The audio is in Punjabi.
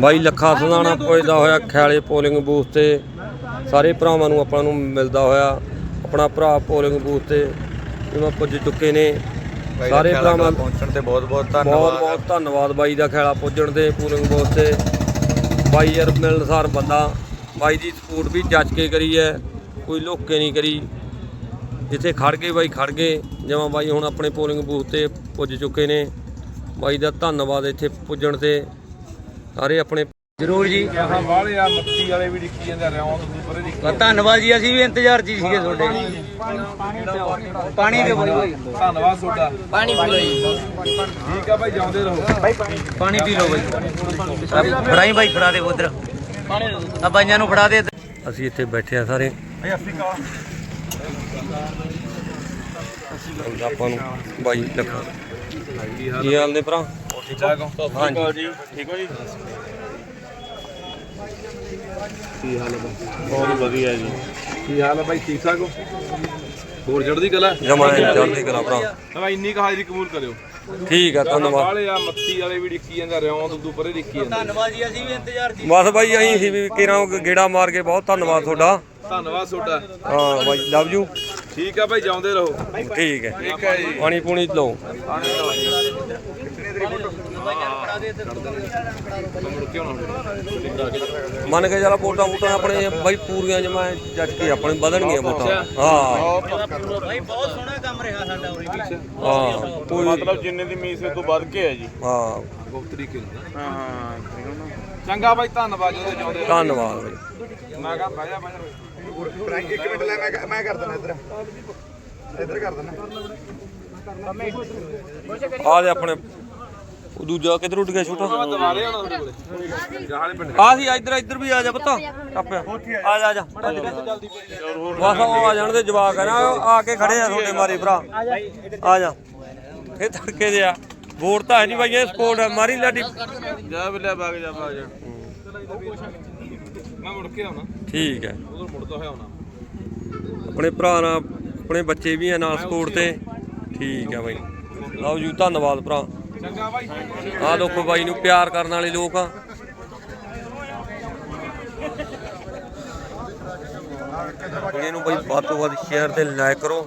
ਬਾਈ ਲੱਖਾ ਸਦਾਣਾ ਪੁੱਜਦਾ ਹੋਇਆ ਖਿਆਲੇ ਪੋਲਿੰਗ ਬੂਥ ਤੇ। ਸਾਰੇ ਭਰਾਵਾਂ ਨੂੰ ਆਪਾਂ ਨੂੰ ਮਿਲਦਾ ਹੋਇਆ ਆਪਣਾ ਭਰਾ ਪੋਲਿੰਗ ਬੂਥ ਤੇ ਜਿਵੇਂ ਪੁੱਜ ਚੁੱਕੇ ਨੇ। ਸਾਰੇ ਭਰਾਵਾਂ ਪਹੁੰਚਣ ਤੇ ਬਹੁਤ ਬਹੁਤ ਬਹੁਤ ਧੰਨਵਾਦ। ਬਹੁਤ ਧੰਨਵਾਦ ਬਾਈ ਦਾ ਖਿਆਲਾ ਪੁੱਜਣ ਦੇ ਪੂਲਿੰਗ ਬੂਥ ਤੇ। ਬਾਈ ਯਾਰ ਮਿਲਣਸਾਰ ਬੰਦਾ ਬਾਈ ਦੀ ਸਪੋਰਟ ਵੀ ਜੱਜ ਕੇ ਕਰੀ ਹੈ ਕੋਈ ਲੋਕੇ ਨਹੀਂ ਕਰੀ। ਜਿੱਥੇ ਖੜ ਗਏ ਬਾਈ ਖੜ ਗਏ ਜਿਵੇਂ ਬਾਈ ਹੁਣ ਆਪਣੇ ਪੋਲਿੰਗ ਬੂਥ ਤੇ ਪੁੱਜ ਚੁੱਕੇ ਨੇ। ਬਾਈ ਦਾ ਧੰਨਵਾਦ ਇੱਥੇ ਪੁੱਜਣ ਤੇ। ਸਾਰੇ ਆਪਣੇ ਜ਼ਰੂਰ ਜੀ। ਆਹ ਵਾਲੇ ਆ ਮੱਤੀ ਵਾਲੇ ਵੀ ਡਿੱਕੀ ਜਾਂਦੇ ਰਿਆਉਂ ਤੋਂ ਪਰੇ ਡਿੱਕੀ ਧੰਨਵਾਦ ਜੀ ਅਸੀਂ ਵੀ ਇੰਤਜ਼ਾਰ 'ਚ ਹੀ ਸੀਗੇ ਤੁਹਾਡੇ। ਪਾਣੀ ਦਿਓ ਬਾਈ ਧੰਨਵਾਦ ਤੁਹਾਡਾ। ਪਾਣੀ ਪੀ ਲਓ ਜੀ। ਠੀਕ ਆ ਭਾਈ ਜਾਉਂਦੇ ਰਹੋ। ਪਾਣੀ। ਪੀ ਲਓ ਬਾਈ। ਫੜਾਈ ਬਾਈ ਫੜਾ ਦੇ ਉਧਰ। ਆ ਬਾਈਆਂ ਨੂੰ ਫੜਾ ਦੇ। ਅਸੀਂ ਇੱਥੇ ਬੈਠੇ ਆ ਸਾਰੇ। ਆਪਾਂ ਨੂੰ ਬਾਈ ਲੱਖਾ। ਕੀ ਹਾਲ ਨੇ ਭਰਾ? ਠੀਕ ਠਾਕ ਹੋ ਹਾਂਜੀ। ਠੀਕ ਹੋ ਜੀ? ਕੀ ਹਾਲ ਹੈ ਬਹੁਤ ਵਧੀਆ ਜੀ। ਕੀ ਹਾਲ ਹੈ ਭਾਈ ਠੀਕ ਠਾਕ ਹੋ? ਹੋਰ ਚੜ੍ਹਦੀ ਕਲਾ? ਜਮਾਂ ਚੜ੍ਹਦੀ ਕਲਾ ਭਰਾ। ਤਾਂ ਇੰਨੀ ਕੁ ਹਾਜ਼ਰੀ ਕਬੂਲ ਕਰਿਓ। ਠੀਕ ਆ ਧੰਨਵਾਦ। ਵਾਲੇ ਆ ਮੱਤੀ ਵਾਲੇ ਵੀ ਡਿੱਕੀ ਜਾਂਦੇ ਰਿਆਉਂ ਤੋਂ ਪਰੇ ਡਿੱਕੀ ਜਾਂਦੇ। ਧੰਨਵਾਦ ਜੀ ਅਸੀਂ ਵੀ ਇੰਤਜ਼ਾਰ 'ਚ ਹੀ। ਬਸ ਬਾਈ ਅਸੀਂ ਸੀ ਵੀ ਕਿਰਾਂ ਗੇੜਾ ਮਾਰ ਕੇ ਬਹੁਤ ਧੰਨਵਾਦ ਤੁਹਾਡਾ। ਧੰਨਵਾਦ ਤੁਹਾਡਾ। ਹਾਂ ਬਾਈ ਲਵ ਯੂ ਠੀਕ ਆ ਭਾਈ ਜਾਉਂਦੇ ਰਹੋ। ਠੀਕ ਹੈ। ਠੀਕ ਹੈ ਜੀ। ਪਾਣੀ ਪੂਣੀ ਲਓ। ਮੰਨ ਕੇ ਚੱਲ ਵੋਟਾਂ ਵੋਟਾਂ ਆਪਣੇ ਬਾਈ ਪੂਰੀਆਂ ਜਮਾ ਜੱਜ ਕੇ ਆਪਣੇ ਵਧਣਗੀਆਂ ਵੋਟਾਂ ਹਾਂ। ਬਾਈ ਬਹੁਤ ਸੋਹਣਾ ਕੰਮ ਰਿਹਾ ਸਾਡਾ ਉਰੇ ਵੀ। ਹਾਂ ਕੋਈ ਮਤਲਬ ਜਿੰਨੇ ਦੀ ਮੀਸ ਤੋਂ ਵੱਧ ਕੇ ਹੈ ਜੀ। ਹਾਂ। ਬਹੁਤ ਤਰੀਕੇ ਨਾਲ ਹਾਂ ਹਾਂ ਚੰਗਾ ਭਾਈ ਧੰਨਵਾਦ ਜਦੋਂ ਜਾਉਂਦੇ ਧੰਨਵਾਦ ਬਾਈ। ਮੈਂ ਕਹਾਂ ਬਹਿ ਜਾ ਬਹਿ ਜਾ ਇੱਕ ਮਿੰਟ ਲੈ ਮੈਂ ਮੈਂ ਕਰ ਦਿੰਦਾ ਇੱਧਰ। ਇੱਧਰ ਕਰ ਦਿੰਦਾ। ਆ ਦੇ ਆਪਣੇ ਉਹ ਦੂਜਾ ਕਿੱਧਰ ਉੱਡ ਗਿਆ ਛੋਟਾ? ਤੁਹਾਡੇ ਕੋਲੇ ਪਿੰਡ ਆ ਸੀ ਇੱਧਰ ਇੱਧਰ ਵੀ ਆ ਜਾ ਪੁੱਤ। ਟੱਪਿਆ ਆ। ਜਾ ਆ ਜਾ। ਬਸ ਉਹ ਆ ਜਾਣ ਦੇ ਜਵਾਕ ਆ ਨਾ ਆ ਕੇ ਖੜੇ ਆ ਤੁਹਾਡੇ ਮਾਰੇ ਭਰਾ। ਆ ਜਾ। ਇਹ ਤੜਕੇ ਦੇ ਆ। ਵੋਟ ਤਾਂ ਹੈ ਨਹੀਂ ਬਾਈ ਇਹ ਸਪੋਰਟ ਹੈ ਮਾਰੀ ਲਾਡੀ। ਜਾ ਬਿੱਲਿਆ ਬਾਗ ਜਾ ਬਾਗ ਜਾ। ਮੈਂ ਮੁੜ ਕੇ ਆਉਣਾ। ਠੀਕ ਹੈ। ਉਧਰ ਮੁੜਦਾ ਹੋਇਆ ਆਉਣਾ ਆਪਣੇ ਭਰਾ ਨਾਲ ਆਪਣੇ ਬੱਚੇ ਵੀ ਆ ਨਾਲ ਸਪੋਰਟ ਤੇ। ਠੀਕ ਹੈ ਬਾਈ। ਲਓ ਜੀ ਧੰਨਵਾਦ ਭਰਾ। ਆ ਦੇਖੋ ਬਾਈ ਨੂੰ ਪਿਆਰ ਕਰਨ ਵਾਲੇ ਲੋਕ ਆ। ਵੀਡੀਓ ਬਾਈ ਵੱਧ ਤੋਂ ਵੱਧ ਸ਼ੇਅਰ ਤੇ ਲਾਈਕ ਕਰੋ।